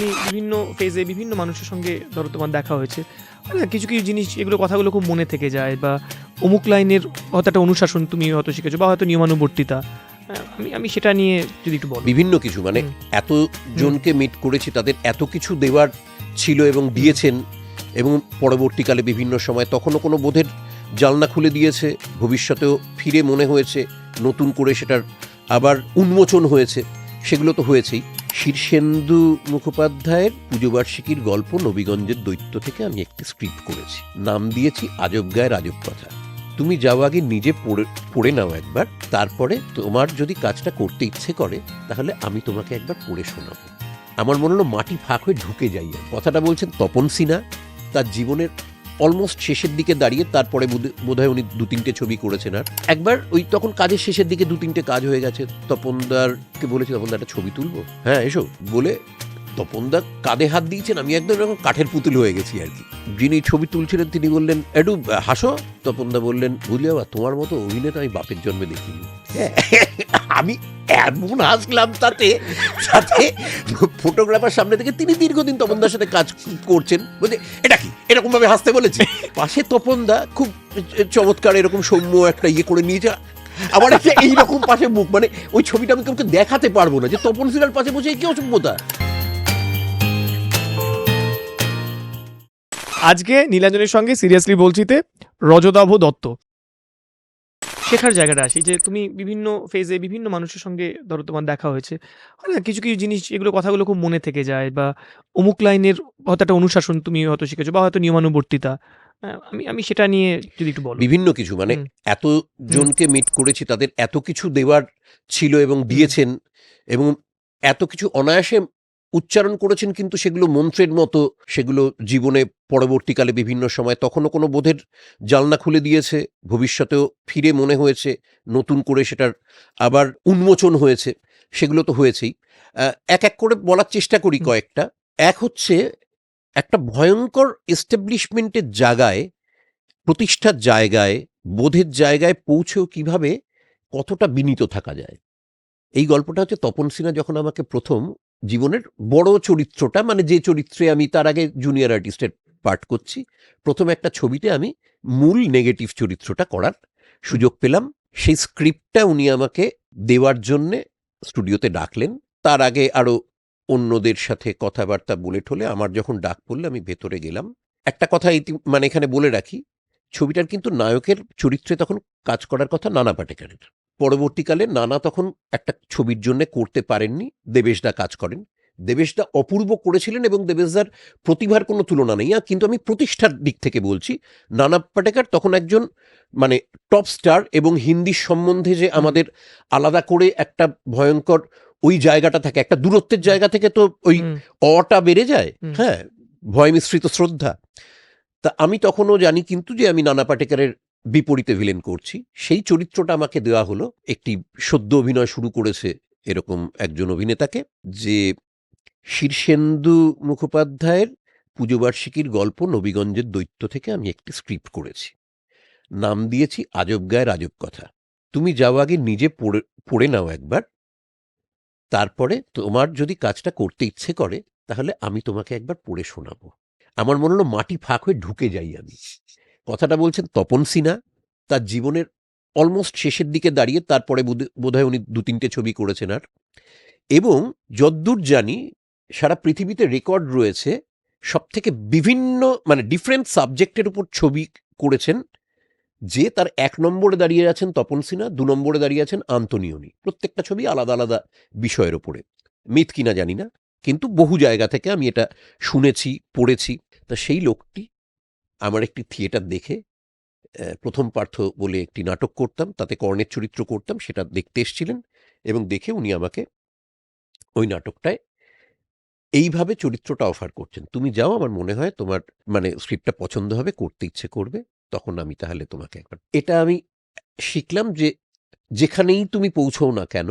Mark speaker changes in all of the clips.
Speaker 1: তুমি বিভিন্ন ফেজে বিভিন্ন মানুষের সঙ্গে ধরো তোমার দেখা হয়েছে। না কিছু কিছু জিনিস এগুলো কথাগুলো খুব মনে থেকে যায় বা অমুক লাইনের হয়তো একটা অনুশাসন তুমি হয়তো শিখেছো বা হয়তো নিয়মানুবর্তিতা। হ্যাঁ, আমি আমি সেটা নিয়ে যদি একটু বলো।
Speaker 2: বিভিন্ন কিছু মানে। এত জনকে মিট করেছি তাদের এত কিছু দেওয়ার ছিল এবং দিয়েছেন এবং পরবর্তীকালে বিভিন্ন সময় তখনও কোনো বোধের জালনা খুলে দিয়েছে ভবিষ্যতেও ফিরে মনে হয়েছে নতুন করে সেটার আবার উন্মোচন হয়েছে সেগুলো তো হয়েছেই। শীর্ষেন্দু মুখোপাধ্যায়ের পুজোবার্ষিকীর গল্প নবীগঞ্জের দৈত্য থেকে আমি একটি স্ক্রিপ্ট করেছি। নাম দিয়েছি আজব গায়ের আজব কথা। তুমি যাও আগে নিজে পড়ে পড়ে নাও একবার। তারপরে তোমার যদি কাজটা করতে ইচ্ছে করে, তাহলে আমি তোমাকে একবার পড়ে শোনাবো। আমার মনে হলো মাটি ফাঁক হয়ে ঢুকে যাই কথাটা বলছেন তপন সিনহা। তার জীবনের অলমোস্ট শেষের দিকে দাঁড়িয়ে তারপরে বোধ- বোধহয় উনি দু তিনটে ছবি করেছেন আর। একবার ওই তখন কাজের শেষের দিকে দু তিনটে কাজ হয়ে গেছে। তপনদারকে বলেছি, তপনদা, একটা ছবি তুলবো? হ্যাঁ এসো। বলে তপনদা কাঁধে হাত দিয়েছেন। আমি একদম এরকম কাঠের পুতুল হয়ে গেছি আর কি। যিনি ছবি তুলছিলেন, তিনি বললেন একটু হাসো। তপনদা বললেন, বুঝলে বাবা, তোমার মতো অভিনেতা আমি বাপের জন্মে দেখিনি। আমি এমন হাসলাম তাতে সাথে ফটোগ্রাফার সামনে থেকে তিনি দীর্ঘদিন তপনদার সাথে কাজ করছেন। বলছে, এটা কি? এরকম ভাবে হাসতে বলেছে? পাশে তপনদা খুব চমৎকার এরকম সৌম্য একটা ইয়ে করে নিয়েছে আমার একটা এইরকম পাশে মুখ মানে ওই ছবিটা আমি কাউকে দেখাতে পারব না। যে তপন সিরাল পাশে বসে কি অসভ্যতা?
Speaker 1: আজকে নীলাঞ্জনের সঙ্গে সিরিয়াসলি বলছিতে রজদাভ দত্ত। শেখার জায়গাটা আসি। যে তুমি বিভিন্ন ফেজে বিভিন্ন মানুষের সঙ্গে ধরো তোমার দেখা হয়েছে। হয় না কিছু কিছু জিনিস এগুলো কথাগুলো খুব মনে থেকে যায় বা অমুক লাইনের হয়তো একটা অনুশাসন তুমি হয়তো শিখেছো বা হয়তো নিয়মানুবর্তিতা। হ্যাঁ, আমি আমি সেটা নিয়ে যদি একটু বলো।
Speaker 2: বিভিন্ন কিছু মানে
Speaker 1: হুম।
Speaker 2: এত জনকে মিট করেছি তাদের এত কিছু দেওয়ার ছিল এবং দিয়েছেন এবং এত কিছু অনায়াসে উচ্চারণ করেছেন কিন্তু সেগুলো মন্ত্রের মতো সেগুলো জীবনে পরবর্তীকালে বিভিন্ন সময় তখনও কোনো বোধের জালনা খুলে দিয়েছে ভবিষ্যতেও ফিরে মনে হয়েছে নতুন করে সেটার আবার উন্মোচন হয়েছে সেগুলো তো হয়েছেই। এক এক করে বলার চেষ্টা করি কয়েকটা। এক হচ্ছে একটা ভয়ঙ্কর এস্টাবলিশমেন্টের জায়গায় প্রতিষ্ঠার জায়গায় বোধের জায়গায় পৌঁছেও কীভাবে কতটা বিনীত থাকা যায়। এই গল্পটা হচ্ছে তপন সিনহা যখন আমাকে প্রথম জীবনের বড় চরিত্রটা মানে যে চরিত্রে আমি তার আগে জুনিয়র আর্টিস্টের পার্ট করছি, প্রথম একটা ছবিতে আমি মূল নেগেটিভ চরিত্রটা করার সুযোগ পেলাম। সেই স্ক্রিপ্টটা উনি আমাকে দেওয়ার জন্যে স্টুডিওতে ডাকলেন। তার আগে আরও অন্যদের সাথে কথাবার্তা বলে ঠলে আমার যখন ডাক পড়লে আমি ভেতরে গেলাম। একটা কথা ইতি- মানে এখানে বলে রাখি, ছবিটার কিন্তু নায়কের চরিত্রে তখন কাজ করার কথা নানা পাটেকারের। পরবর্তীকালে নানা তখন একটা ছবির জন্য করতে পারেননি দেবেশদা কাজ করেন। দেবেশদা অপূর্ব করেছিলেন এবং দেবেশদার প্রতিভার কোনো তুলনা নেই। কিন্তু আমি প্রতিষ্ঠার দিক থেকে বলছি নানা পাটেকার তখন একজন মানে টপ স্টার এবং হিন্দি সম্বন্ধে যে আমাদের আলাদা করে একটা ভয়ঙ্কর ওই জায়গাটা থাকে একটা দূরত্বের জায়গা থেকে তো ওই অটা বেড়ে যায়। হ্যাঁ ভয় মিশ্রিত শ্রদ্ধা। তা আমি তখনও জানি কিন্তু যে আমি নানা পাটেকারের বিপরীতে ভিলেন করছি। সেই চরিত্রটা আমাকে দেওয়া হলো একটি সদ্য অভিনয় শুরু করেছে এরকম একজন অভিনেতাকে, যে শীর্ষেন্দু মুখোপাধ্যায়ের পুজোবার্ষিকীর গল্প নবীগঞ্জের দৈত্য থেকে আমি একটি স্ক্রিপ্ট করেছি। নাম দিয়েছি আজব গায়ের আজব কথা। তুমি যাও আগে নিজে পড়ে পড়ে নাও একবার। তারপরে তোমার যদি কাজটা করতে ইচ্ছে করে, তাহলে আমি তোমাকে একবার পড়ে শোনাবো। আমার মনে হলো মাটি ফাঁক হয়ে ঢুকে যাই আমি। কথাটা বলছেন তপন সিনহা। তার জীবনের অলমোস্ট শেষের দিকে দাঁড়িয়ে তারপরে বোধ- বোধহয় উনি দু তিনটে ছবি করেছেন আর। এবং যদ্দূর জানি সারা পৃথিবীতে রেকর্ড রয়েছে সব থেকে বিভিন্ন মানে ডিফারেন্ট সাবজেক্টের উপর ছবি করেছেন যে তার এক নম্বরে দাঁড়িয়ে আছেন তপন সিনহা, দু নম্বরে দাঁড়িয়ে আছেন আন্তনিয়নি প্রত্যেকটা ছবি আলাদা আলাদা বিষয়ের ওপরে মিথ কিনা জানি না, কিন্তু বহু জায়গা থেকে আমি এটা শুনেছি, পড়েছি। তা সেই লোকটি আমার একটি থিয়েটার দেখে প্রথম পার্থ বলে একটি নাটক করতাম, তাতে কর্ণের চরিত্র করতাম, সেটা দেখতে এসেছিলেন এবং দেখে উনি আমাকে ওই নাটকটায় এইভাবে চরিত্রটা অফার করছেন। তুমি যাও, আমার মনে হয় তোমার মানে স্ক্রিপ্টটা পছন্দ হবে, করতে ইচ্ছে করবে, তখন আমি তাহলে তোমাকে একবার, এটা আমি শিখলাম যে যেখানেই তুমি পৌঁছও না কেন,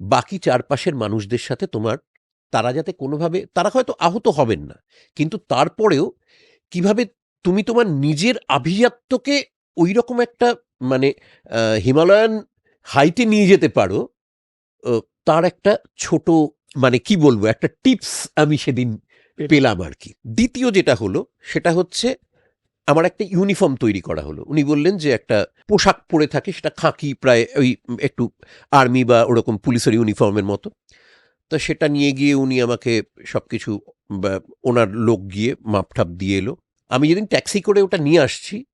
Speaker 2: বাকি চারপাশের মানুষদের সাথে তোমার, তারা যাতে কোনোভাবে, তারা হয়তো আহত হবেন না, কিন্তু তারপরেও কীভাবে তুমি তোমার নিজের আভিজাত্যকে ওই রকম একটা মানে হিমালয়ান হাইটে নিয়ে যেতে পারো তার একটা ছোট মানে কি বলব একটা টিপস আমি সেদিন পেলাম আর কি দ্বিতীয় যেটা হলো সেটা হচ্ছে আমার একটা ইউনিফর্ম তৈরি করা হলো। উনি বললেন যে একটা পোশাক পরে থাকে সেটা খাঁকি প্রায় ওই একটু আর্মি বা ওরকম পুলিশের ইউনিফর্মের মতো। তো সেটা নিয়ে গিয়ে উনি আমাকে সব কিছু ওনার লোক গিয়ে মাপ মাপঠাপ দিয়ে এলো। আমি যেদিন ট্যাক্সি করে ওটা নিয়ে আসছি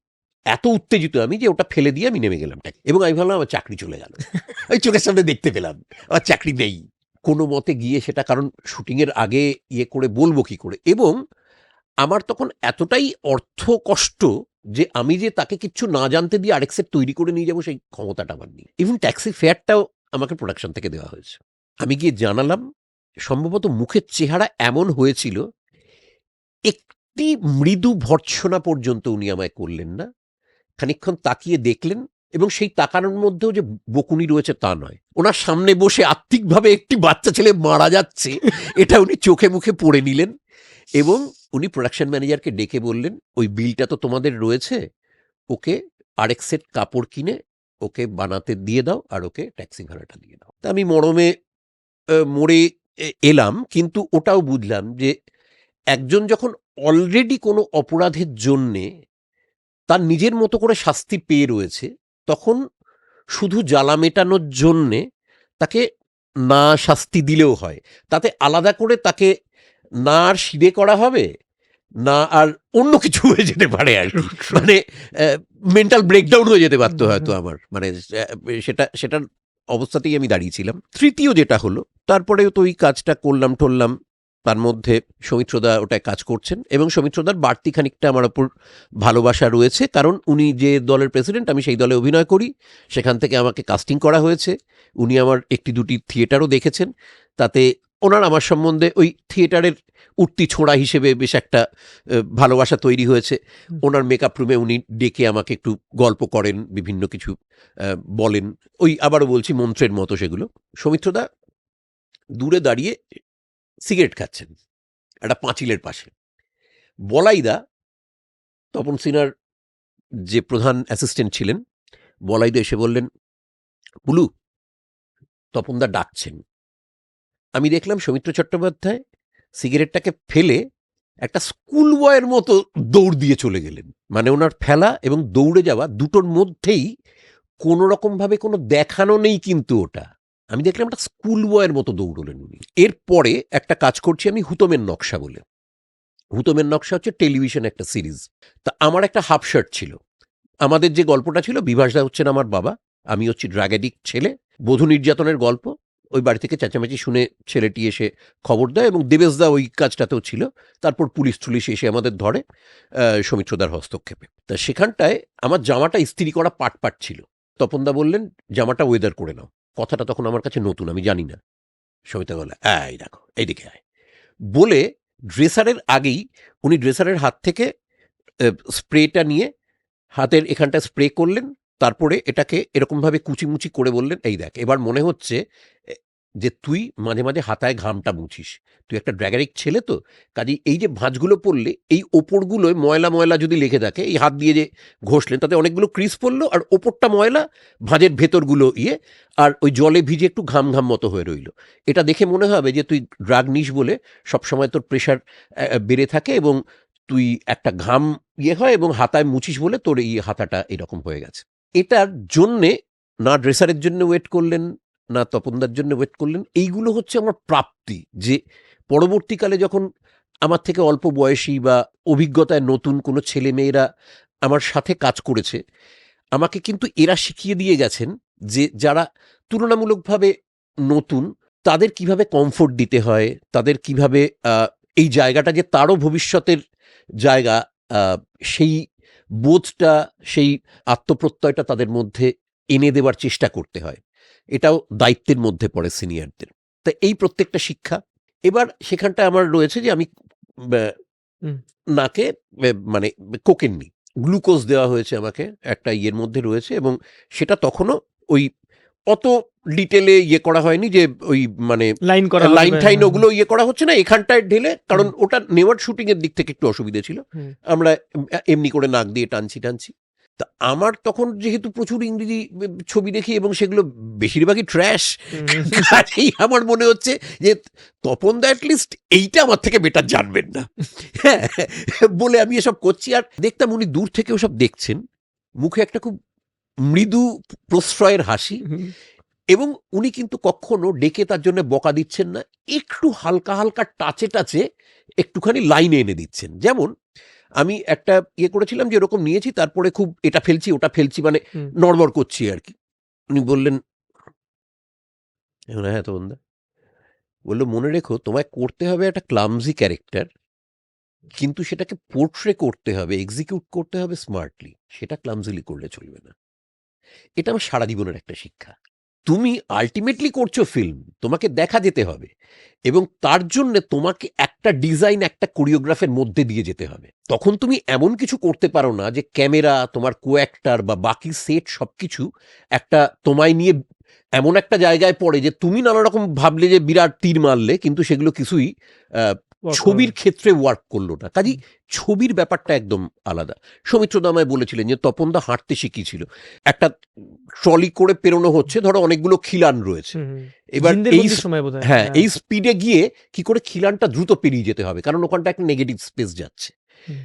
Speaker 2: এত উত্তেজিত আমি যে ওটা ফেলে দিয়ে আমি নেমে গেলাম ট্যাক্সি এবং আমি ভাবলাম আমার চাকরি চলে গেল। ওই চোখের সামনে দেখতে পেলাম আমার চাকরি নেই। কোনো মতে গিয়ে সেটা কারণ শুটিংয়ের আগে ইয়ে করে বলব কি করে? এবং আমার তখন এতটাই অর্থ কষ্ট যে আমি যে তাকে কিচ্ছু না জানতে দিয়ে আরেক সেট তৈরি করে নিয়ে যাব সেই ক্ষমতাটা আমার নেই। ইভেন ট্যাক্সি ফেয়ারটাও আমাকে প্রোডাকশন থেকে দেওয়া হয়েছে। আমি গিয়ে জানালাম সম্ভবত মুখের চেহারা এমন হয়েছিল একটি মৃদু ভর্ৎসনা পর্যন্ত উনি আমায় করলেন না। খানিকক্ষণ তাকিয়ে দেখলেন এবং সেই তাকানোর মধ্যেও যে বকুনি রয়েছে তা নয়। ওনার সামনে বসে আত্মিকভাবে একটি বাচ্চা ছেলে মারা যাচ্ছে, এটা উনি চোখে মুখে পড়ে নিলেন এবং উনি প্রোডাকশন ম্যানেজারকে ডেকে বললেন, ওই বিলটা তো তোমাদের রয়েছে, ওকে আরেক সেট কাপড় কিনে ওকে বানাতে দিয়ে দাও আর ওকে ট্যাক্সি ভাড়াটা দিয়ে দাও। তা আমি মরমে মরে এলাম, কিন্তু ওটাও বুঝলাম যে একজন যখন অলরেডি কোনো অপরাধের জন্যে তার নিজের মতো করে শাস্তি পেয়ে রয়েছে তখন শুধু জ্বালা মেটানোর জন্যে তাকে না শাস্তি দিলেও হয়। তাতে আলাদা করে তাকে না আর সিধে করা হবে না আর অন্য কিছু হয়ে যেতে পারে আর মানে মেন্টাল ব্রেকডাউন হয়ে যেতে পারতো হয়তো আমার। মানে সেটা সেটার অবস্থাতেই আমি দাঁড়িয়েছিলাম। তৃতীয় যেটা হলো তারপরেও তো ওই কাজটা করলাম টললাম তার মধ্যে সৌমিত্রদা ওটায় কাজ করছেন এবং সৌমিত্রদার বাড়তি খানিকটা আমার ওপর ভালোবাসা রয়েছে। কারণ উনি যে দলের প্রেসিডেন্ট আমি সেই দলে অভিনয় করি। সেখান থেকে আমাকে কাস্টিং করা হয়েছে। উনি আমার একটি দুটি থিয়েটারও দেখেছেন। তাতে ওনার আমার সম্বন্ধে ওই থিয়েটারের উঠতি ছোঁড়া হিসেবে বেশ একটা ভালোবাসা তৈরি হয়েছে। ওনার মেকআপ রুমে উনি ডেকে আমাকে একটু গল্প করেন বিভিন্ন কিছু বলেন। ওই আবারও বলছি মন্ত্রের মতো সেগুলো। সৌমিত্রদা দূরে দাঁড়িয়ে সিগারেট খাচ্ছেন, একটা পাঁচিলের পাশে। বলাইদা, তপন সিনহার যে প্রধান অ্যাসিস্ট্যান্ট ছিলেন, বলাইদা এসে বললেন পুলু তপনদা ডাকছেন। আমি দেখলাম সৌমিত্র চট্টোপাধ্যায় সিগারেটটাকে ফেলে একটা স্কুল বয়ের মতো দৌড় দিয়ে চলে গেলেন। মানে ওনার ফেলা এবং দৌড়ে যাওয়া দুটোর মধ্যেই কোনো রকমভাবে কোনো দেখানো নেই কিন্তু ওটা। আমি দেখলাম একটা স্কুল বয়ের মতো দৌড়লেন উনি। এরপরে একটা কাজ করছি আমি হুতমের নকশা বলে। হুতমের নকশা হচ্ছে টেলিভিশন একটা সিরিজ। তা আমার একটা হাফ শার্ট ছিল। আমাদের যে গল্পটা ছিল বিভাসদা হচ্ছেন আমার বাবা, আমি হচ্ছি ড্রাগেডিক ছেলে। বধূ নির্যাতনের গল্প। ওই বাড়ি থেকে চেঁচামেচি শুনে ছেলেটি এসে খবর দেয় এবং দেবেশদা ওই কাজটাতেও ছিল। তারপর পুলিশ টুলিশ এসে আমাদের ধরে সৌমিত্রদার হস্তক্ষেপে। তা সেখানটায় আমার জামাটা ইস্ত্রি করা পাট পাট ছিল তপনদা বললেন, জামাটা ওয়েদার করে নাও। কথাটা তখন আমার কাছে নতুন, আমি জানি না। সবিতা বলে এই দেখো এইদিকে আয়। বলে ড্রেসারের আগেই উনি ড্রেসারের হাত থেকে স্প্রেটা নিয়ে হাতের এখানটা স্প্রে করলেন, তারপরে এটাকে এরকমভাবে কুচিমুচি করে বললেন, এই দেখ, এবার মনে হচ্ছে যে তুই মাঝে মাঝে হাতায় ঘামটা মুছিস। তুই একটা ড্র্যাগারিক ছেলে তো, কাজেই এই যে ভাঁজগুলো পড়লে, এই ওপরগুলোয় ময়লা ময়লা যদি লেগে থাকে, এই হাত দিয়ে যে ঘষলেন, তাতে অনেকগুলো ক্রিজ পড়ল আর ওপরটা ময়লা ভাঁজের ভেতরগুলো ইয়ে আর ওই জলে ভিজে একটু ঘাম ঘাম মতো হয়ে রইল। এটা দেখে মনে হবে যে তুই ড্রাগ নিস বলে সবসময় তোর প্রেশার বেড়ে থাকে এবং তুই একটা ঘাম ইয়ে হয় এবং হাতায় মুছিস বলে তোর এই হাতাটা এরকম হয়ে গেছে। এটার জন্যে না ড্রেসারের জন্য ওয়েট করলেন না তপনদার জন্য ওয়েট করলেন, এইগুলো হচ্ছে আমার প্রাপ্তি যে পরবর্তীকালে যখন আমার থেকে অল্প বয়সী বা অভিজ্ঞতায় নতুন কোনো ছেলে মেয়েরা আমার সাথে কাজ করেছে, আমাকে কিন্তু এরা শিখিয়ে দিয়ে গেছেন যে যারা তুলনামূলকভাবে নতুন, তাদের কীভাবে কমফোর্ট দিতে হয়, তাদের কীভাবে এই জায়গাটা যে তারও ভবিষ্যতের জায়গা সেই বোধটা, সেই আত্মপ্রত্যয়টা তাদের মধ্যে এনে দেওয়ার চেষ্টা করতে হয়। এটাও দায়িত্বের মধ্যে পড়ে সিনিয়রদের। তা এই প্রত্যেকটা শিক্ষা। এবার সেখানটা আমার রয়েছে যে আমি নাকে মানে কোকেন নিই। গ্লুকোজ দেওয়া হয়েছে আমাকে একটা ইয়ের মধ্যে রয়েছে এবং সেটা তখনও ওই অত ডিটেলে ইয়ে করা হয়নি যে ওই মানে
Speaker 1: লাইন করা
Speaker 2: লাইন টাইন
Speaker 1: হ্যাঁ,
Speaker 2: ওগুলো ইয়ে করা হচ্ছে না এখানটায় ঢেলে কারণ ওটা নেওয়ার শুটিং এর দিক থেকে একটু অসুবিধা ছিল। আমরা এমনি করে নাক দিয়ে টানছি টানছি। তা আমার তখন যেহেতু প্রচুর ইংরেজি ছবি দেখি এবং সেগুলো বেশিরভাগই ট্র্যাশ কাজেই আমার মনে হচ্ছে যে তপন দা অ্যাটলিস্ট এইটা আমার থেকে বেটার জানবেন না। হ্যাঁ, বলে আমি এসব করছি আর দেখতাম উনি দূর থেকে ওসব দেখছেন। মুখে একটা খুব মৃদু প্রশ্রয়ের হাসি এবং উনি কিন্তু কখনো ডেকে তার জন্য বকা দিচ্ছেন না একটু হালকা হালকা টাচে টাচে একটুখানি লাইনে এনে দিচ্ছেন। যেমন আমি একটা ইয়ে করেছিলাম যে এরকম নিয়েছি তারপরে খুব এটা ফেলছি ওটা ফেলছি মানে। নড়বড় করছি আর কি উনি বললেন হ্যাঁ তো বন্ধা। বলল মনে রেখো তোমায় করতে হবে একটা ক্লামজি ক্যারেক্টার কিন্তু সেটাকে পোর্ট্রে করতে হবে এক্সিকিউট করতে হবে স্মার্টলি সেটা ক্লামজিলি করলে চলবে না। এটা আমার সারা জীবনের একটা শিক্ষা। তুমি আলটিমেটলি করছ ফিল্ম তোমাকে দেখা যেতে হবে এবং তার জন্য তোমাকে একটা ডিজাইন একটা কোরিওগ্রাফের মধ্যে দিয়ে যেতে হবে। তখন তুমি এমন কিছু করতে পারো না যে ক্যামেরা তোমার কো অ্যাক্টার বা বাকি সেট সব কিছু একটা তোমায় নিয়ে এমন একটা জায়গায় পড়ে যে তুমি নানা রকম ভাবলে যে বিরাট তীর মারলে, কিন্তু সেগুলো কিছুই ছবির ক্ষেত্রে ওয়ার্ক করল না। কাজেই ছবির ব্যাপারটা একদম আলাদা। সৌমিত্র দামায় বলেছিলেন যে তপনদা হাঁটতে শিখিয়েছিল। একটা ট্রলি করে পেরোনো হচ্ছে ধরো অনেকগুলো খিলান রয়েছে। এবার এই
Speaker 1: সময়
Speaker 2: হ্যাঁ। এই স্পিডে গিয়ে কি করে খিলানটা দ্রুত পেরিয়ে যেতে হবে? কারণ ওখানটা একটা নেগেটিভ স্পেস যাচ্ছে।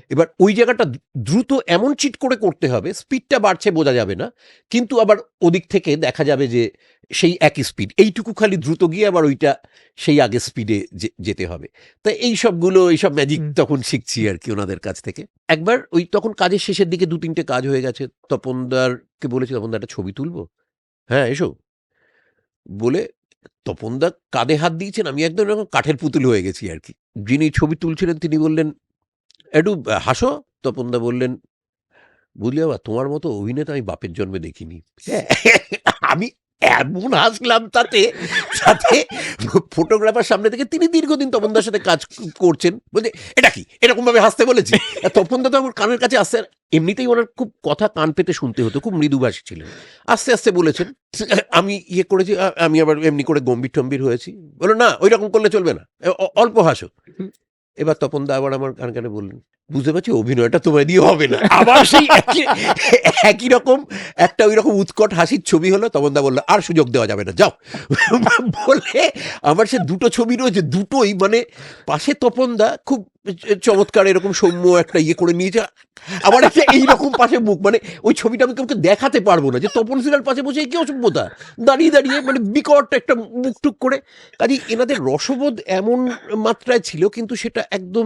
Speaker 2: এবার ওই জায়গাটা দ্রুত এমন চিট করে করতে হবে স্পিডটা বাড়ছে বোঝা যাবে না কিন্তু আবার ওদিক থেকে দেখা যাবে যে সেই একই স্পিড এইটুকু খালি দ্রুত গিয়ে আবার ওইটা সেই আগে স্পিডে যেতে হবে। তা এই সবগুলো এইসব ম্যাজিক তখন শিখছি আর কি ওনাদের কাছ থেকে। একবার ওই তখন কাজের শেষের দিকে দু তিনটে কাজ হয়ে গেছে তপনদারকে বলেছি তপনদা একটা ছবি তুলবো? হ্যাঁ এসো। বলে তপনদা কাঁধে হাত দিয়েছেন আমি একদম এরকম কাঠের পুতুল হয়ে গেছি আর কি। যিনি ছবি তুলছিলেন তিনি বললেন একটু হাসো। তপনদা বললেন বুঝলি বাবা তোমার মতো অভিনেতা আমি বাপের জন্মে দেখিনি। আমি এমন হাসলাম তাতে সাথে ফটোগ্রাফার সামনে থেকে তিনি দীর্ঘদিন তপনদার সাথে কাজ করছেন। বলছে, এটা কি? এরকম ভাবে হাসতে বলেছি? তপনদা তো আমার কানের কাছে আসতে এমনিতেই ওনার খুব কথা কান পেতে শুনতে হতো, খুব মৃদুভাষী ছিলেন। আস্তে আস্তে বলেছেন, আমি ইয়ে করেছি আমি আবার এমনি করে গম্ভীর টম্ভীর হয়েছি। বলো না ওই রকম করলে চলবে না। অল্প হাসো। এবার তপন দা আবার আমার গান গানে বললেন। বুঝতে পারছি অভিনয়টা তোমায় দিয়ে হবে না। আবার সেই একই রকম, একটা ওই রকম উৎকট হাসির ছবি হলো তপন দা বলল, আর সুযোগ দেওয়া যাবে না, যাও। বলে আমার সে দুটো ছবি রয়েছে, দুটোই মানে পাশে তপন দা খুব চমৎকার এরকম সৌম্য একটা ইয়ে করে নিয়েছে, আবার একটা এইরকম পাশে মুখ মানে ওই ছবিটা আমি কাউকে দেখাতে পারব না। যে তপন সিনার পাশে বসে কি অসভ্যতা? দাঁড়িয়ে দাঁড়িয়ে মানে বিকট একটা মুখ টুক করে। কাজে এনাদের রসবোধ এমন মাত্রায় ছিল, কিন্তু সেটা একদম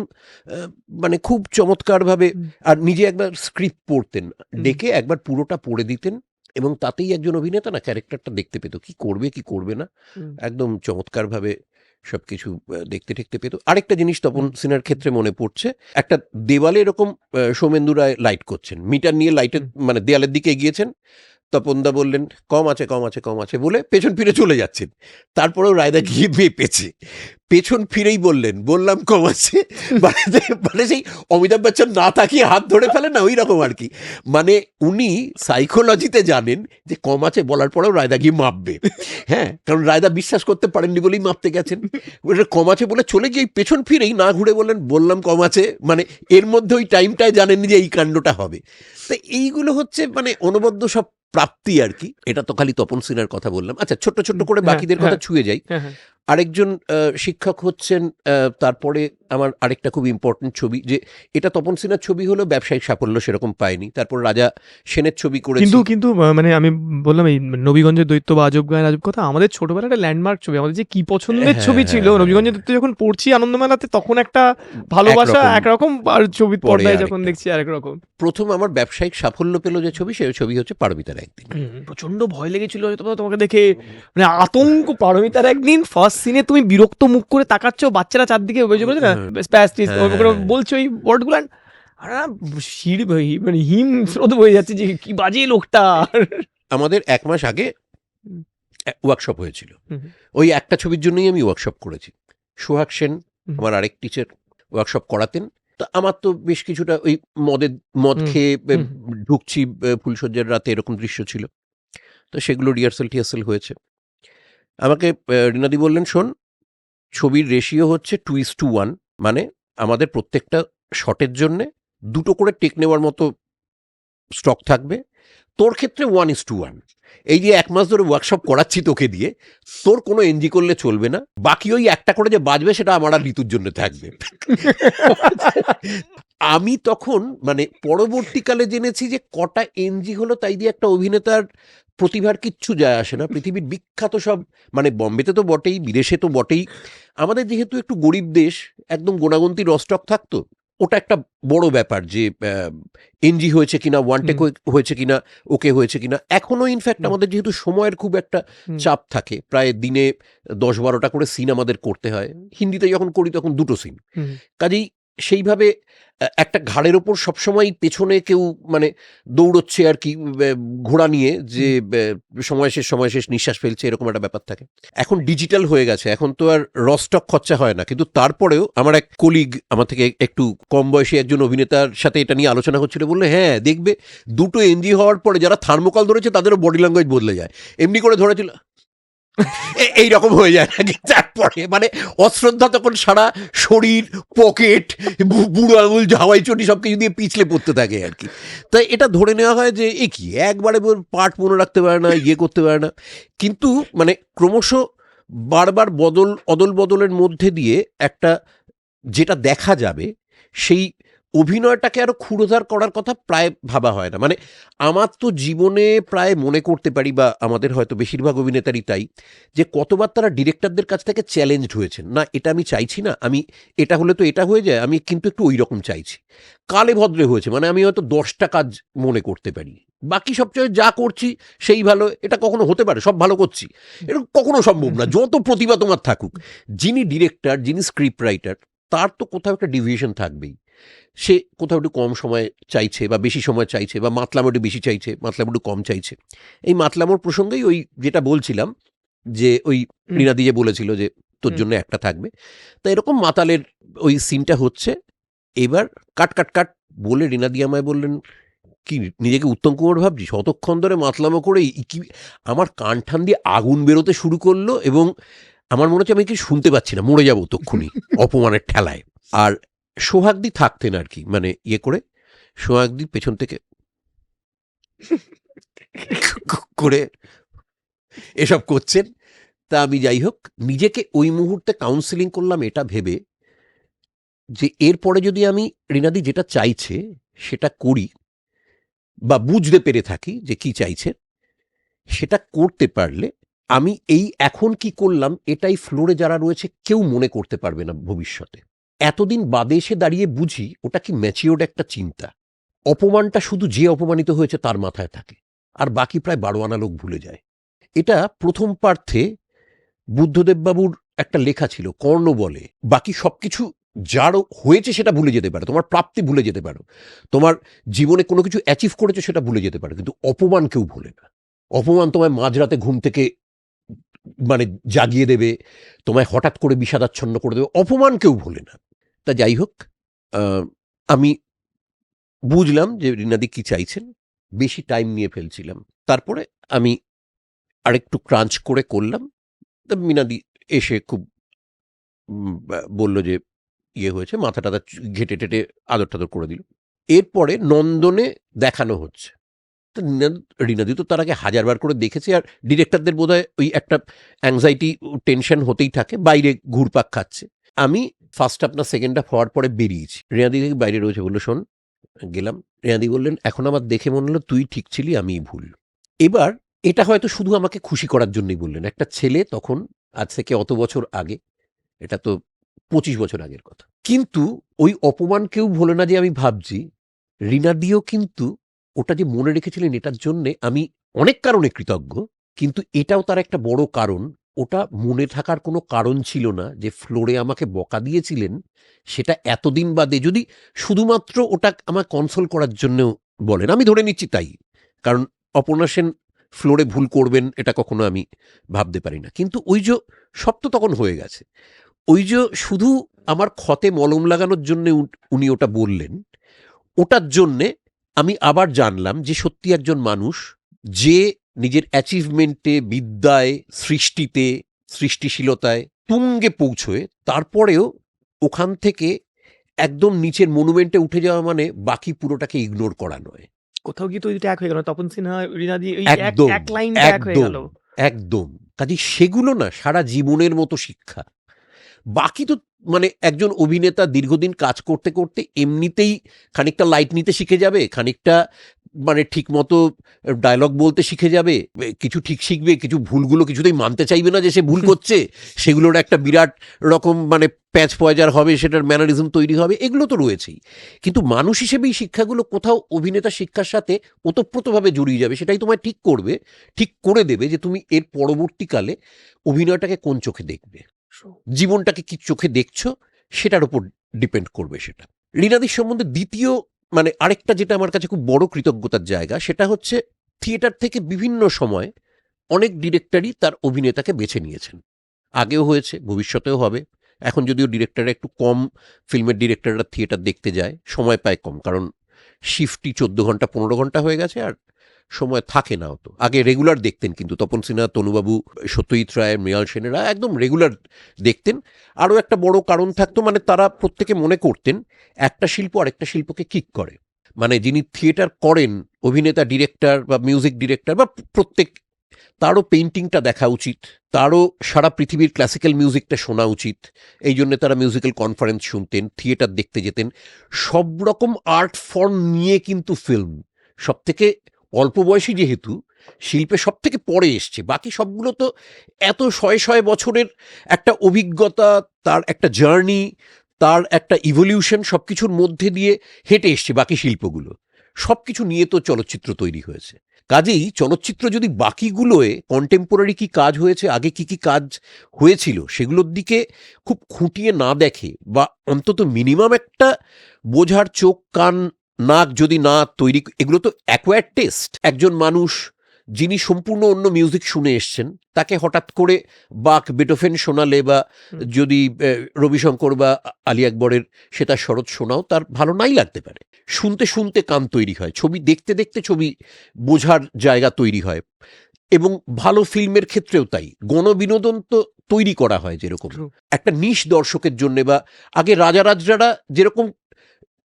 Speaker 2: মানে খুব চমৎকারভাবে। আর নিজে একবার স্ক্রিপ্ট পড়তেন। ডেকে একবার পুরোটা পড়ে দিতেন এবং তাতেই একজন অভিনেতা না ক্যারেক্টারটা দেখতে পেত। কি করবে কি করবে না। একদম চমৎকারভাবে সবকিছু কিছু দেখতে ঠেকতে পেত। আরেকটা জিনিস তপন সিনার ক্ষেত্রে মনে পড়ছে একটা দেওয়ালে এরকম সোমেন্দুরায় সৌমেন্দু রায় লাইট করছেন। মিটার নিয়ে লাইটের মানে দেয়ালের দিকে এগিয়েছেন। তপনদা বললেন, কম আছে কম আছে কম আছে। বলে পেছন ফিরে চলে যাচ্ছেন। তারপরেও রায়দা গিয়ে মেপেছে পেছন ফিরেই বললেন, বললাম কম আছে। মানে সেই অমিতাভ বচ্চন না তাকিয়ে হাত ধরে ফেলেন না ওই রকম আর কি। মানে উনি সাইকোলজিতে জানেন যে কম আছে বলার পরেও রায়দা গিয়ে মাপবে। হ্যাঁ কারণ রায়দা বিশ্বাস করতে পারেননি বলেই মাপতে গেছেন। ওটা কম আছে বলে চলে গিয়ে পেছন ফিরেই না ঘুরে বললেন, বললাম কম আছে। মানে এর মধ্যে ওই টাইমটায় জানেননি যে এই কাণ্ডটা হবে। তো এইগুলো হচ্ছে মানে অনবদ্য সব প্রাপ্তি আর কি এটা তো খালি তপন সিনহার কথা বললাম। আচ্ছা ছোট্ট ছোট্ট করে
Speaker 1: হ্যাঁ,
Speaker 2: বাকিদের কথা
Speaker 1: হ্যাঁ।
Speaker 2: ছুঁয়ে যাই।
Speaker 1: হ্যাঁ হ্যাঁ।
Speaker 2: আরেকজন শিক্ষক হচ্ছেন তারপরে আমার আরেকটা খুব ইম্পর্টেন্ট ছবি যে এটা তপন সিনহার ছবি হলো ব্যবসায়িক সাফল্য সেরকম পায়নি। তারপর রাজা সেনের ছবি করেছি।
Speaker 1: কিন্তু কিন্তু মানে আমি বললাম এই নবীগঞ্জের দৈত্য বা আজব গায়ের আজব কথা আমাদের ছোটবেলার একটা ল্যান্ডমার্ক ছবি আমাদের যে কি পছন্দের
Speaker 2: হ্যাঁ,
Speaker 1: ছবি
Speaker 2: হ্যাঁ,
Speaker 1: ছিল
Speaker 2: হ্যাঁ।
Speaker 1: নবীগঞ্জের দৈত্য যখন পড়ছি আনন্দমেলাতে তখন একটা ভালোবাসা
Speaker 2: একরকম।
Speaker 1: আর ছবি
Speaker 2: পরে
Speaker 1: পর্দায় যখন দেখছি আরেক রকম
Speaker 2: প্রথম আমার ব্যবসায়িক সাফল্য পেল যে ছবি সে ছবি হচ্ছে পারমিতার একদিন।
Speaker 1: প্রচণ্ড ভয় লেগেছিল তোমাকে দেখে মানে আতঙ্ক পারমিতার একদিন ফার্স্ট সিনে তুমি বিরক্ত মুখ করে তাকাচ্ছ বাচ্চারা চারদিকে অভিযোগ করেছে না?
Speaker 2: হ্যাঁ।
Speaker 1: স্প্যাস্টিস
Speaker 2: হ্যাঁ, হ্যাঁ।
Speaker 1: বলছো এই ওয়ার্ডগুলো শির মানে হিম স্রোত বয়ে যাচ্ছে যে কি বাজে লোকটা।
Speaker 2: আমাদের এক মাস আগে ওয়ার্কশপ হয়েছিল। ওই একটা ছবির জন্যই আমি ওয়ার্কশপ করেছি। সোহাগ সেন আমার আরেক টিচার ওয়ার্কশপ করাতেন। তো আমার তো বেশ কিছুটা ওই মদের মদ খেয়ে ঢুকছি ফুলসজ্জার রাতে এরকম দৃশ্য ছিল। তো সেগুলো রিহার্সাল টিহার্সাল হয়েছে। আমাকে রিনাদি বললেন শোন ছবির রেশিও হচ্ছে টু ইস টু ওয়ান মানে আমাদের প্রত্যেকটা শটের জন্যে দুটো করে টেক নেওয়ার মতো স্টক থাকবে। তোর ক্ষেত্রে ওয়ান ইস টু ওয়ান এই যে এক মাস ধরে ওয়ার্কশপ করাচ্ছি তোকে দিয়ে তোর কোনো এনজি করলে চলবে না বাকি ওই একটা করে যে বাজবে সেটা আমার আর ঋতুর জন্য থাকবে। আমি তখন মানে পরবর্তীকালে জেনেছি যে কটা এনজি হলো তাই দিয়ে একটা অভিনেতার প্রতিভার কিচ্ছু যায় আসে না। পৃথিবীর বিখ্যাত সব মানে বম্বেতে তো বটেই বিদেশে তো বটেই। আমাদের যেহেতু একটু গরিব দেশ একদম গোনাগন্তি রস্টক থাকতো ওটা একটা বড় ব্যাপার যে এনজি হয়েছে কিনা ওয়ান টেক হয়েছে কিনা ওকে হয়েছে কিনা এখনও ইনফ্যাক্ট আমাদের যেহেতু সময়ের খুব একটা চাপ থাকে প্রায় দিনে দশ বারোটা করে সিন আমাদের করতে হয়। হিন্দিতে যখন করি তখন দুটো সিন কাজেই সেইভাবে একটা ঘাড়ের ওপর সবসময় পেছনে কেউ মানে দৌড়চ্ছে আর কি ঘোড়া নিয়ে যে সময় শেষ সময় শেষ নিঃশ্বাস ফেলছে এরকম একটা ব্যাপার থাকে। এখন ডিজিটাল হয়ে গেছে এখন তো আর রস্টক খরচা হয় না। কিন্তু তারপরেও আমার এক কলিগ আমার থেকে একটু কম বয়সী একজন অভিনেতার সাথে এটা নিয়ে আলোচনা হচ্ছিল বললে হ্যাঁ দেখবে দুটো এনজি হওয়ার পরে যারা থার্মোকল ধরেছে তাদেরও বডি ল্যাঙ্গুয়েজ বদলে যায়। এমনি করে ধরেছিল এইরকম হয়ে যায় নাকি? তারপরে মানে অশ্রদ্ধা তখন সারা শরীর, পকেট বুড়ো আঙুল হাওয়াই চটি সব কিছু দিয়ে পিছলে পড়তে থাকে আর কি। তাই এটা ধরে নেওয়া হয় যে, এ কি? একবারে পার্ট মনে রাখতে পারে না ইয়ে করতে পারে না। কিন্তু মানে ক্রমশ বারবার বদল, অদল বদলের মধ্যে দিয়ে একটা যেটা দেখা যাবে, সেই অভিনয়টাকে আরও ক্ষুরোধার করার কথা প্রায় ভাবা হয় না। মানে আমার তো জীবনে প্রায় মনে করতে পারি বা আমাদের হয়তো বেশিরভাগ অভিনেতারই তাই, যে কতবার তারা ডিরেক্টরদের কাছ থেকে চ্যালেঞ্জড হয়েছেন। না, এটা আমি চাইছি না, আমি এটা হলে তো এটা হয়ে যায়, আমি কিন্তু একটু ওই রকম চাইছি। কালে ভদ্রে হয়েছে মানে আমি হয়তো দশটা কাজ মনে করতে পারি। বাকি সবচেয়ে যা করছি, সেই ভালো, এটা কখনো হতে পারে, সব ভালো করছি। এটা কখনো সম্ভব না, যত প্রতিভা তোমার থাকুক, যিনি ডিরেক্টর, যিনি স্ক্রিপ্ট রাইটার, তার তো কোথাও একটা ডিভিয়েশন থাকবেই। সে কোথাও একটু কম সময় চাইছে বা বেশি সময় চাইছে বা মাতলাম একটু বেশি চাইছে মাতলাম একটু কম চাইছে। এই মাতলামোর প্রসঙ্গেই ওই যেটা বলছিলাম যে ওই। রিনাদি যে বলেছিল যে তোর জন্য একটা থাকবে। তা এরকম মাতালের ওই সিনটা হচ্ছে। এবার কাট কাট কাট বলে রিনাদি আমায় বললেন কি নিজেকে উত্তম কুমার ভাবছিস অতক্ষণ ধরে মাতলামো করে কি আমার কান ঠান দিয়ে আগুন বেরোতে শুরু করল এবং আমার মনে হচ্ছে আমি কি শুনতে পাচ্ছি না মরে যাব তক্ষুনি অপমানের ঠেলায়। আর সোহাগদি থাকতেন আর কি মানে ইয়ে করে সোহাগদি পেছন থেকে করে এসব করছেন। তা আমি যাই হোক, নিজেকে ওই মুহূর্তে কাউন্সিলিং করলাম এটা ভেবে যে এরপরে যদি আমি রিনাদি যেটা চাইছে সেটা করি বা বুঝতে পেরে থাকি যে কি চাইছে, সেটা করতে পারলে আমি এই এখন কি করলাম, এটাই ফ্লোরে যারা রয়েছে কেউ মনে করতে পারবে না ভবিষ্যতে। এতদিন বাদে এসে দাঁড়িয়ে বুঝি ওটা কি ম্যাচিওর্ড একটা চিন্তা। অপমানটা শুধু যে অপমানিত হয়েছে তার মাথায় থাকে, আর বাকি প্রায় বারো আনা লোক ভুলে যায়। এটা প্রথম পার্থে বুদ্ধদেববাবুর একটা লেখা ছিল, কর্ণ বলে, বাকি সবকিছু যার হয়েছে সেটা ভুলে যেতে পারে, তোমার প্রাপ্তি ভুলে যেতে পারো, তোমার জীবনে কোনো কিছু অ্যাচিভ করেছ সেটা ভুলে যেতে পারো, কিন্তু অপমান কেউ ভুলে না। অপমান তোমায় মাঝরাতে ঘুম থেকে মানে জাগিয়ে দেবে, তোমায় হঠাৎ করে বিষাদাচ্ছন্ন করে দেবে, অপমান কেউ ভুলে না। তা যাই হোক আমি বুঝলাম যে রিনাদি কি চাইছেন, বেশি টাইম নিয়ে ফেলছিলাম। তারপরে আমি আরেকটু ক্রাঞ্চ করে করলাম। তা মিনাদি এসে খুব বলল যে ইয়ে হয়েছে মাথা টাথা ঘেটে টেটে আদর টাদর করে দিল। এরপরে নন্দনে দেখানো হচ্ছে। তো রিনা- রিনাদি তো তার আগে হাজারবার করে দেখেছে আর ডিরেক্টরদের বোধহয় ওই একটা অ্যাংজাইটি টেনশন হতেই থাকে, বাইরে ঘুরপাক খাচ্ছে। আমি ফার্স্ট হাফ না সেকেন্ড হাফ হওয়ার পরে বেরিয়েছি। রেনাদি থেকে বাইরে রয়েছে বলল, শোন, গেলাম। রেনাদি বললেন, এখন আমার দেখে মনে হলো তুই ঠিক ছিলি, আমিই ভুল। এবার এটা হয়তো শুধু আমাকে খুশি করার জন্যই বললেন। একটা ছেলে তখন আজ থেকে অত বছর আগে, এটা তো পঁচিশ বছর আগের কথা। কিন্তু ওই অপমান কেউ ভোলে না যে আমি ভাবছি, রিনাদিও কিন্তু ওটা যে মনে রেখেছিলেন এটার জন্যে আমি অনেক কারণে কৃতজ্ঞ, কিন্তু এটাও তার একটা বড় কারণ ওটা মনে থাকার কোনো কারণ ছিল না যে ফ্লোরে আমাকে বকা দিয়েছিলেন, সেটা এতদিন বাদে যদি শুধুমাত্র ওটা আমার কনসোল করার জন্য বলেন, আমি ধরে নিচ্ছি তাই। কারণ অপর্ণা সেন ফ্লোরে ভুল করবেন এটা কখনো আমি ভাবতে পারি না। কিন্তু ওই যে সব তো তখন হয়ে গেছে। ওই যে শুধু আমার ক্ষতে মলম লাগানোর জন্য উনি ওটা বললেন, ওটার জন্যে আমি আবার জানলাম যে সত্যি একজন মানুষ যে নিজের অ্যাচিভমেন্টে বিদ্যায় সৃষ্টিতে সৃষ্টিশীলতায় তুঙ্গে পৌঁছয় তারপরেও ওখান থেকে একদম নিচের মনুমেন্টে উঠে যাওয়া মানে বাকি পুরোটাকে ইগনোর করা নয়
Speaker 1: কোথাও গিয়ে তো এক হয়ে গেল। তপন সিনহা, রিনাদি
Speaker 2: একদম,
Speaker 1: হয়ে
Speaker 2: একদম,
Speaker 1: গেল।
Speaker 2: একদম। কাজেই সেগুলো না সারা জীবনের মতো শিক্ষা। বাকি তো মানে একজন অভিনেতা দীর্ঘদিন কাজ করতে, করতে এমনিতেই খানিকটা লাইট নিতে শিখে যাবে, খানিকটা মানে ঠিকমতো ডায়লগ বলতে শিখে যাবে, কিছু ঠিক শিখবে, কিছু ভুলগুলো কিছুতেই মানতে চাইবে না যে সে ভুল করছে। সেগুলোর একটা বিরাট রকম মানে প্যাচ পয়জার হবে, সেটার ম্যানারিজম তৈরি হবে, এগুলো তো রয়েছেই। কিন্তু মানুষ হিসেবেই শিক্ষাগুলো কোথাও অভিনেতা শিক্ষার সাথে ওতপ্রোতভাবে জড়িয়ে যাবে। সেটাই তোমায় ঠিক করবে, ঠিক করে দেবে যে তুমি এর পরবর্তীকালে অভিনয়টাকে কোন চোখে দেখবে। জীবনটাকে কি চোখে দেখছ সেটার উপর ডিপেন্ড করবে সেটা। রিনাদির সম্বন্ধে দ্বিতীয় মানে আরেকটা যেটা আমার কাছে খুব বড় কৃতজ্ঞতার জায়গা সেটা হচ্ছে থিয়েটার থেকে বিভিন্ন সময় অনেক ডিরেক্টরই তার অভিনেতাকে বেছে নিয়েছেন। আগেও হয়েছে, ভবিষ্যতেও হবে। এখন যদিও ডিরেক্টররা একটু কম ফিল্মের ডিরেক্টররা থিয়েটার দেখতে যায়, সময় পায় কম। কারণ শিফটি চোদ্দ ঘণ্টা ১৫ ঘণ্টা হয়ে গেছে আর সময় থাকে না অত। আগে রেগুলার দেখতেন কিন্তু তপন সিনহা, তনুবাবু, সত্যজিৎ রায়, মৃণাল সেনেরা একদম রেগুলার দেখতেন। আরও একটা বড় কারণ থাকতো মানে তারা প্রত্যেকে মনে করতেন একটা শিল্প আরেকটা শিল্পকে কিক করে। মানে যিনি থিয়েটার করেন, অভিনেতা, ডিরেক্টর বা মিউজিক ডিরেক্টর বা প্রত্যেক তারও পেইন্টিংটা দেখা উচিত। তারও সারা পৃথিবীর ক্লাসিক্যাল মিউজিকটা শোনা উচিত। এই জন্য তারা মিউজিক্যাল কনফারেন্স শুনতেন, থিয়েটার দেখতে যেতেন। সব রকম আর্ট ফর্ম নিয়ে কিন্তু ফিল্ম। সবথেকে অল্প বয়সী যেহেতু শিল্পে সব থেকে পরে এসছে। বাকি সবগুলো তো এত শয়ে, শয়ে বছরের একটা অভিজ্ঞতা, তার একটা জার্নি, তার একটা ইভলিউশন সব কিছুর মধ্যে দিয়ে হেঁটে এসছে বাকি শিল্পগুলো। সব কিছু নিয়ে তো চলচ্চিত্র তৈরি হয়েছে। কাজেই চলচ্চিত্র যদি বাকিগুলোয় কন্টেম্পোরারি কি কাজ হয়েছে, আগে কি, কি কাজ হয়েছিল সেগুলোর দিকে খুব খুঁটিয়ে না দেখে বা অন্তত মিনিমাম একটা বোঝার চোখ, কান, নাক যদি না তৈরি এগুলো তো অ্যাকোয়ার টেস্ট। একজন মানুষ যিনি সম্পূর্ণ অন্য মিউজিক শুনে এসছেন, তাকে হঠাৎ করে বাক, বেটোফেন শোনালে বা যদি রবিশঙ্কর বা আলী আকবরের সেতার শরৎ শোনাও তার ভালো নাই লাগতে পারে। শুনতে, শুনতে কান তৈরি হয়। ছবি দেখতে, দেখতে ছবি বোঝার জায়গা তৈরি হয়। এবং ভালো ফিল্মের ক্ষেত্রেও তাই। গণবিনোদন তো তৈরি করা হয় যেরকম। একটা নিশ দর্শকের জন্যে বা আগে রাজা-রাজরারা যেরকম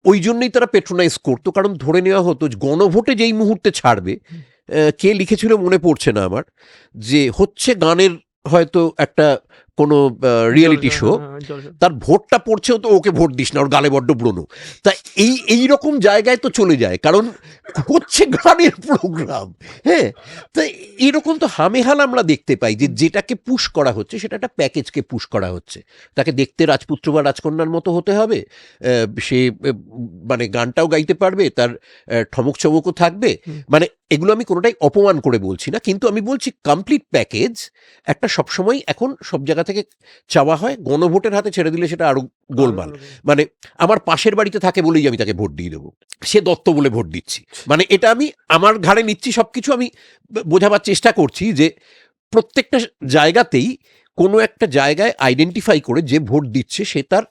Speaker 2: ওই জন্যই তারা পেট্রোনাইজ করতো। কারণ ধরে নেওয়া হতো গণভোটে যেই মুহূর্তে ছাড়বে, কে লিখেছিল মনে পড়ছে না আমার। যে হচ্ছে গানের হয়তো একটা কোনো রিয়েলিটি শো।
Speaker 1: হ্যাঁ, হ্যাঁ, জলসা।
Speaker 2: তার ভোটটা পড়ছেও তো ওকে ভোট দিস না, ওর গালে বড্ড ব্রণ। তা এই এই রকম জায়গায় তো চলে যায়। কারণ হচ্ছে গানের প্রোগ্রাম। হ্যাঁ? তা এরকম তো হামেহাল আমরা দেখতে পাই যে যেটাকে পুশ করা হচ্ছে সেটা একটা প্যাকেজকে পুশ করা হচ্ছে। তাকে দেখতে রাজপুত্র বা রাজকন্যার মতো হতে হবে। সে মানে গানটাও গাইতে পারবে, তার ঠমক-চমকও থাকবে। মানে এগুলো আমি কোনোটাই অপমান করে বলছি না। কিন্তু আমি বলছি কমপ্লিট প্যাকেজ একটা সবসময়ই এখন সব জায়গা থেকে চাওয়া হয়। গণভোটের হাতে ছেড়ে দিলে সেটা আরও গোলমাল। মানে আমার পাশের বাড়িতে থাকে বলেই আমি তাকে ভোট দিয়ে দেবো। সে দত্ত বলে ভোট দিচ্ছি। মানে এটা আমি আমার ঘাড়ে নিচ্ছি সব কিছু আমি বোঝাবার চেষ্টা করছি যে প্রত্যেকটা জায়গাতেই কোনো একটা জায়গায় আইডেন্টিফাই করে যে ভোট দিচ্ছে সে তার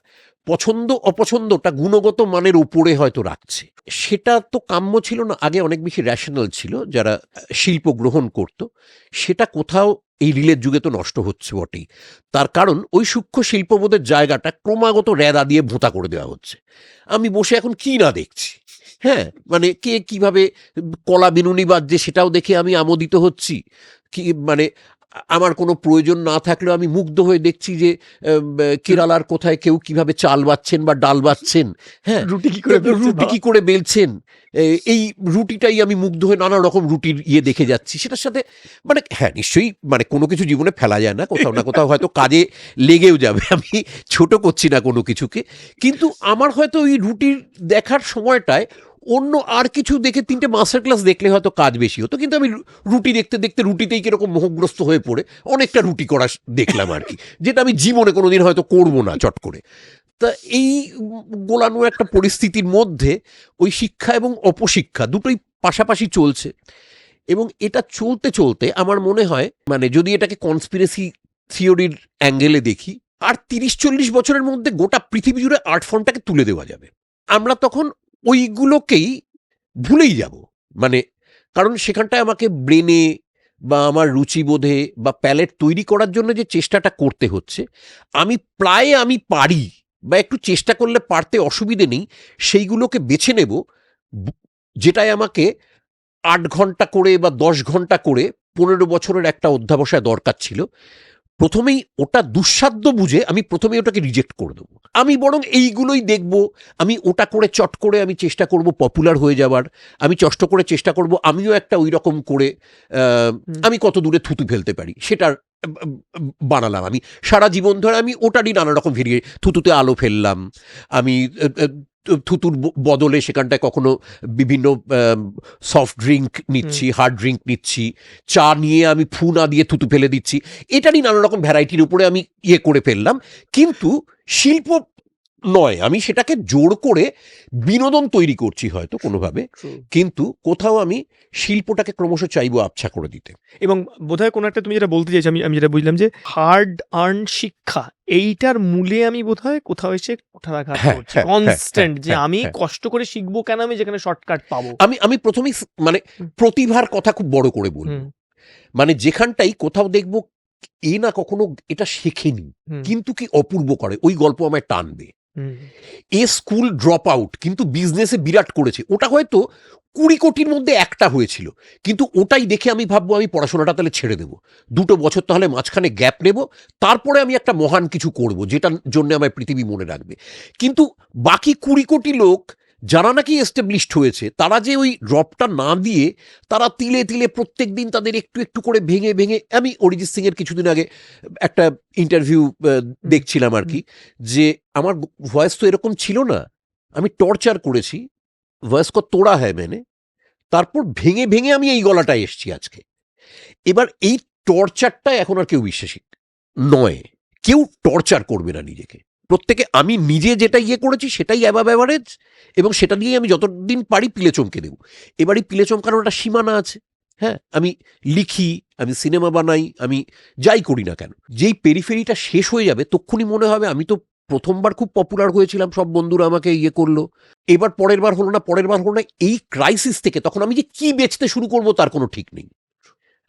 Speaker 2: পছন্দ অপছন্দটা গুণগত মানের উপরে হয়তো রাখছে। সেটা তো কাম্য ছিল না। আগে অনেক বেশি রেশনাল ছিল যারা শিল্প গ্রহণ করত। সেটা কোথাও এই রিলের যুগে তো নষ্ট হচ্ছে বটেই। তার কারণ ওই সূক্ষ্ম শিল্পবোধের জায়গাটা ক্রমাগত র্যাদা দিয়ে ভোঁতা করে দেওয়া হচ্ছে। আমি বসে এখন কি না দেখছি। হ্যাঁ? মানে কে কীভাবে কলা বিনুনি বাজছে সেটাও দেখে আমি আমোদিত হচ্ছি। কি মানে আমার কোনো প্রয়োজন না থাকলেও আমি মুগ্ধ হয়ে দেখছি যে কেরালার কোথায় কেউ কীভাবে চাল বাচ্ছেন বা ডাল বাচ্ছেন। হ্যাঁ?
Speaker 1: রুটি কি করে
Speaker 2: রুটি? কি করে বেলছেন। এই রুটিটাই আমি মুগ্ধ হয়ে নানা রকম রুটির ইয়ে দেখে যাচ্ছি। সেটার সাথে মানে হ্যাঁ, নিশ্চয়ই মানে কোনো কিছু জীবনে ফেলা যায় না। কোথাও না কোথাও হয়তো কাজে লেগেও যাবে। আমি ছোট করছি না কোনো কিছুকে। কিন্তু আমার হয়তো ওই রুটির দেখার সময়টায় অন্য আর কিছু দেখে তিনটে মাস্টার ক্লাস দেখলে হয়তো কাজ বেশি হতো। কিন্তু আমি রুটি দেখতে, দেখতে রুটিতেই কীরকম মোহগ্রস্ত হয়ে পড়ে অনেকটা রুটি করা দেখলাম আর কি যেটা আমি জীবনে কোনো দিন হয়তো করব না চট করে। তা এই গোলানো একটা পরিস্থিতির মধ্যে ওই শিক্ষা এবং অপশিক্ষা দুটোই পাশাপাশি চলছে। এবং এটা চলতে, চলতে আমার মনে হয় মানে যদি এটাকে কনস্পিরেসি থিওরির অ্যাঙ্গেলে দেখি আর ৩০-৪০ বছরের মধ্যে গোটা পৃথিবী জুড়ে আর্ট ফর্মটাকে তুলে দেওয়া যাবে। আমরা তখন ওইগুলোকেই ভুলেই যাব। মানে কারণ সেখানটায় আমাকে ব্রেনে বা আমার রুচিবোধে বা প্যালেট তৈরি করার জন্য যে চেষ্টাটা করতে হচ্ছে, আমি প্রায় আমি পারি বা একটু চেষ্টা করলে পারতে অসুবিধে নেই সেইগুলোকে বেছে নেব ব যেটায় আমাকে আট ঘণ্টা করে বা দশ ঘণ্টা করে পনেরো বছরের একটা অধ্যাবসায় দরকার ছিল প্রথমেই ওটা দুঃসাধ্য বুঝে আমি প্রথমে ওটাকে রিজেক্ট করে দেবো। আমি বরং এইগুলোই দেখব আমি ওটা করে চট করে আমি চেষ্টা করব পপুলার হয়ে যাওয়ার আমি চষ্ট করে চেষ্টা করব আমিও একটা ওই রকম করে আমি কত দূরে থুতু ফেলতে পারি সেটার বানালাম আমি। সারা জীবন ধরে আমি ওটারই নানা রকম ভিড়িয়ে থুতুতে আলো ফেললাম। আমি থুতুর বদলে সেখানটায় কখনো বিভিন্ন সফট ড্রিঙ্ক নিচ্ছি হার্ড ড্রিঙ্ক নিচ্ছি চা নিয়ে আমি ফু না দিয়ে থুতু ফেলে দিচ্ছি। এটারই নানা রকম ভ্যারাইটির উপরে আমি ইয়ে করে ফেললাম। কিন্তু শিল্প নয় আমি সেটাকে জোর করে বিনোদন তৈরি করছি হয়তো কোনোভাবে কিন্তু কোথাও আমি শিল্পটাকে ক্রমশ চাইব আবছা করে দিতে।
Speaker 1: এবং বোধহয় কোনো একটা তুমি যেটা বলতে চাইছো আমি আমি যেটা বুঝলাম যে হার্ড আর্ন শিক্ষা এইটার মূলে আমি বোধহয় কোথাও এসে কোঠারাঘাত
Speaker 2: হ্যাঁ,
Speaker 1: করছি। কনস্ট্যান্ট
Speaker 2: হ্যাঁ,
Speaker 1: যে
Speaker 2: হ্যাঁ,
Speaker 1: আমি
Speaker 2: হ্যাঁ।
Speaker 1: কষ্ট করে শিখব কেন আমি যেখানে শর্টকাট পাবো?
Speaker 2: আমি আমি প্রথমেই মানে প্রতিভার কথা খুব বড় করে বলব মানে যেখানটাই কোথাও দেখব এ না কখনো এটা শেখেনি কিন্তু কি অপূর্ব করে ওই গল্প আমায় টানবে। এ স্কুল ড্রপ আউট কিন্তু বিজনেসে বিরাট করেছে। ওটা হয়তো কুড়ি কোটির মধ্যে একটা হয়েছিল, কিন্তু ওটাই দেখে আমি ভাববো আমি পড়াশোনাটা তাহলে ছেড়ে দেবো। দুটো বছর তাহলে মাঝখানে গ্যাপ নেব, তারপরে আমি একটা মহান কিছু করব, যেটার জন্য আমার পৃথিবী মনে রাখবে। কিন্তু বাকি কুড়ি কোটি লোক যারা নাকি এস্টাবলিশড হয়েছে, তারা যে ওই ড্রপটা না দিয়ে তারা তিলে তিলে প্রত্যেক দিন তাদের একটু একটু করে ভেঙে ভেঙে, আমি অরিজিৎ সিং এর কিছুদিন আগে একটা ইন্টারভিউ দেখছিলাম আর কি, যে আমার ভয়েস তো এরকম ছিল না। আমি টর্চার করেছি ভয়েস কো তোড়া হ্যায় মেনে, তারপর ভেঙে ভেঙে আমি এই গলাটায় এসছি আজকে। এবার এই টর্চারটা এখন আর কেউ বিশ্বাসী নয়। কেউ টর্চার করবে না নিজেকে। প্রত্যেকে আমি নিজে যেটা ইয়ে করেছি সেটাই অ্যাবাব অ্যাভারেজ এবং সেটা নিয়ে আমি যতদিন পারি পিলে চমকে দেবো। এবার এই পিলে চমকানোর একটা সীমানা আছে হ্যাঁ? আমি লিখি, আমি সিনেমা বানাই, আমি যাই করি না কেন, যেই পেরিফেরিটা শেষ হয়ে যাবে তক্ষুনি মনে হবে আমি তো প্রথমবার খুব পপুলার হয়েছিলাম, সব বন্ধুরা আমাকে ইয়ে করল। এবার পরের বার হলো না, পরের বার হলো না, এই ক্রাইসিস থেকে তখন আমি যে কি বেচতে শুরু করব তার কোনো ঠিক নেই।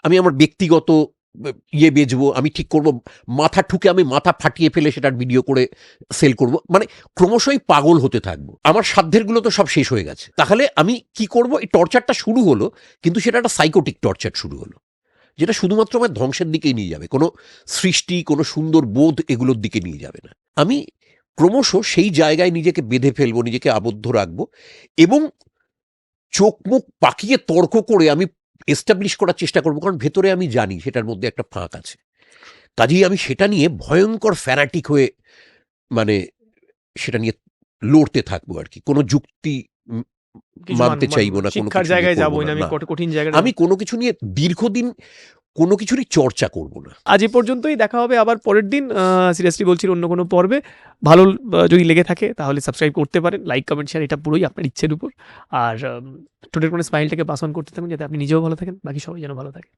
Speaker 2: আমি আমার ব্যক্তিগত ইয়ে বেচবো আমি ঠিক করব। মাথা ঠুকে আমি মাথা ফাটিয়ে ফেলে সেটার ভিডিও করে সেল করব। মানে ক্রমশই পাগল হতে থাকব। আমার সাধ্যেরগুলো তো সব শেষ হয়ে গেছে। তাহলে আমি কি করব? এই টর্চারটা শুরু হলো, কিন্তু সেটা একটা সাইকোটিক টর্চার শুরু হলো। যেটা শুধুমাত্র আমার ধ্বংসের দিকেই নিয়ে যাবে। কোনো সৃষ্টি, কোনো সুন্দর বোধ এগুলোর দিকে নিয়ে যাবে না। আমি ক্রমশ সেই জায়গায় নিজেকে বেঁধে ফেলব, নিজেকে আবদ্ধ রাখব এবং চোখ মুখ পাকিয়ে তর্ক করে আমি এস্টাবলিশ করার চেষ্টা করব কারণ ভেতরে আমি জানি সেটার মধ্যে একটা ফাঁক আছে। কাজেই আমি সেটা নিয়ে ভয়ঙ্কর ফ্যানাটিক হয়ে মানে সেটা নিয়ে লড়তে থাকব আর কি। কোনো যুক্তি মানতে চাইব না কোনো
Speaker 1: জায়গায়
Speaker 2: যাব
Speaker 1: আমি কঠিন জায়গায়
Speaker 2: আমি কোনো কিছু নিয়ে দীর্ঘদিন কোনো কিছুরই চর্চা করব না।
Speaker 1: আজ এ পর্যন্তই, দেখা হবে আবার পরের দিন। সিরিয়াসলি বলছি, অন্য কোনো পর্বে। ভালো যদি লেগে থাকে, তাহলে সাবস্ক্রাইব করতে পারেন, লাইক, কমেন্ট শেয়ার এটা পুরোই আপনার ইচ্ছের উপর। আর টোটাল কোনো স্মাইলটাকে পাস অন করতে থাকুন, যাতে আপনি নিজেও ভালো থাকেন, বাকি সবাই যেন ভালো থাকে।